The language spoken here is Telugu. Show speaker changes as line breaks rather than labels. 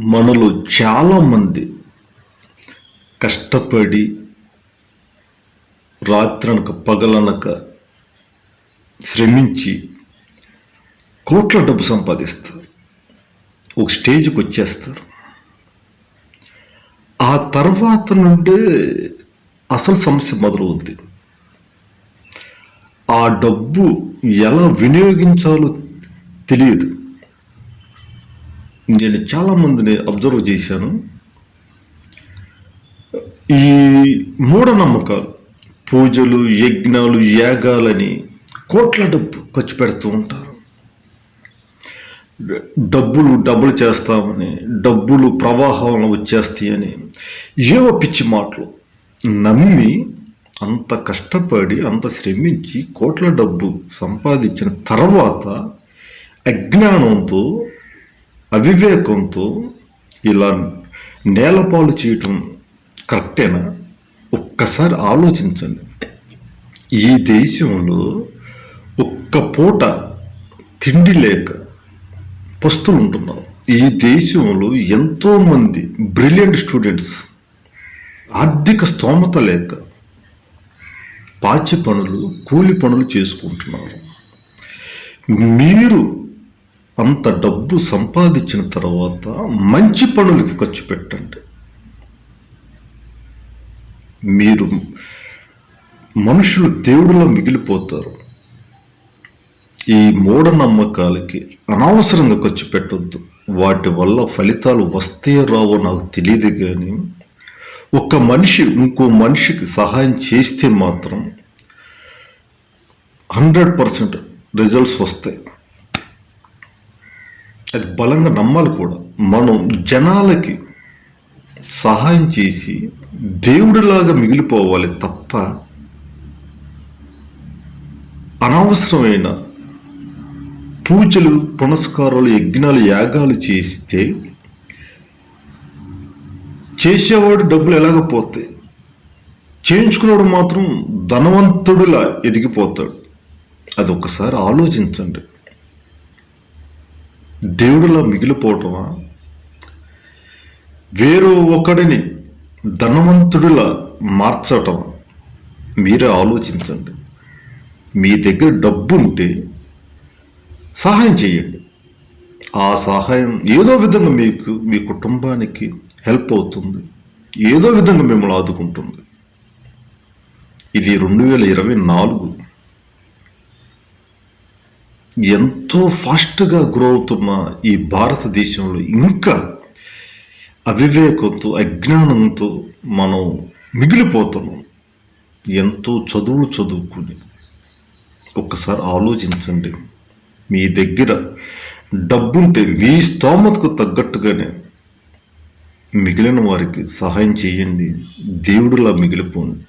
మనలో చాలామంది కష్టపడి రాత్రనక పగలనక శ్రమించి కోట్ల డబ్బు సంపాదిస్తారు. ఒక స్టేజ్కి వచ్చేస్తారు. ఆ తర్వాత నుండే అసలు సమస్య మొదలవుద్ది. ఆ డబ్బు ఎలా వినియోగించాలో తెలియదు. నేను చాలామందిని అబ్జర్వ్ చేశాను. ఈ మూఢనమ్మకాలు పూజలు యజ్ఞాలు యాగాలని కోట్ల డబ్బు ఖర్చు పెడుతూ ఉంటారు. డబ్బులు డబ్బులు చేస్తామని డబ్బులు ప్రవాహం వచ్చేస్తాయని ఏవో పిచ్చి మాటలు నమ్మి అంత కష్టపడి అంత శ్రమించి కోట్ల డబ్బు సంపాదించిన తర్వాత అజ్ఞానంతో అవివేకంతో ఇలా నేలపాలు చేయటం కరెక్టేనా? ఒక్కసారి ఆలోచించండి. ఈ దేశంలో ఒక్క పూట తిండి లేక పస్తులు ఉంటున్నారు ఈ దేశంలో ఎంతోమంది బ్రిలియంట్ స్టూడెంట్స్ ఆర్థిక స్తోమత లేక పాచి పనులు కూలి పనులు చేసుకుంటున్నారు. మీరు అంత డబ్బు సంపాదించిన తర్వాత మంచి పనులకి ఖర్చు పెట్టండి. మీరు మనుషులు దేవుడిలో మిగిలిపోతారు. ఈ మూఢనమ్మకాలకి అనవసరంగా ఖర్చు పెట్టొద్దు. వాటి వల్ల ఫలితాలు వస్తాయో రావో నాకు తెలియదు కానీ ఒక మనిషి ఇంకో మనిషికి సహాయం చేస్తే మాత్రం హండ్రెడ్ పర్సెంట్ రిజల్ట్స్ వస్తాయి. అది బలంగా నమ్మాలి కూడా. మనం జనాలకి సహాయం చేసి దేవుడిలాగా మిగిలిపోవాలి తప్ప అనవసరమైన పూజలు పునస్కారాలు యజ్ఞాలు యాగాలు చేస్తే చేసేవాడు డబ్బులు ఎలాగ పోతాయి. చేయించుకున్నాడు మాత్రం ధనవంతుడిలా ఎదిగిపోతాడు. అది ఒకసారి ఆలోచించండి. దేవుడిలో మిగిలిపోవటమా? వేరు ఒకడిని ధనవంతుడిలా మార్చటం మీరే ఆలోచించండి. మీ దగ్గర డబ్బు ఉంటే సహాయం చేయండి. ఆ సహాయం ఏదో విధంగా మీకు మీ కుటుంబానికి హెల్ప్ అవుతుంది. ఏదో విధంగా మిమ్మల్ని ఆదుకుంటుంది. ఇది రెండు వేల ఇరవై నాలుగు ఎంతో ఫాస్ట్గా గ్రో అవుతున్న ఈ భారతదేశంలో ఇంకా అవివేకంతో అజ్ఞానంతో మనం మిగిలిపోతున్నాం. ఎంతో చదువులు చదువుకుని. ఒక్కసారి ఆలోచించండి. మీ దగ్గర డబ్బుంటే మీ స్తోమతకు తగ్గట్టుగానే మిగిలిన వారికి సహాయం చేయండి. దేవుడిలా మిగిలిపోండి.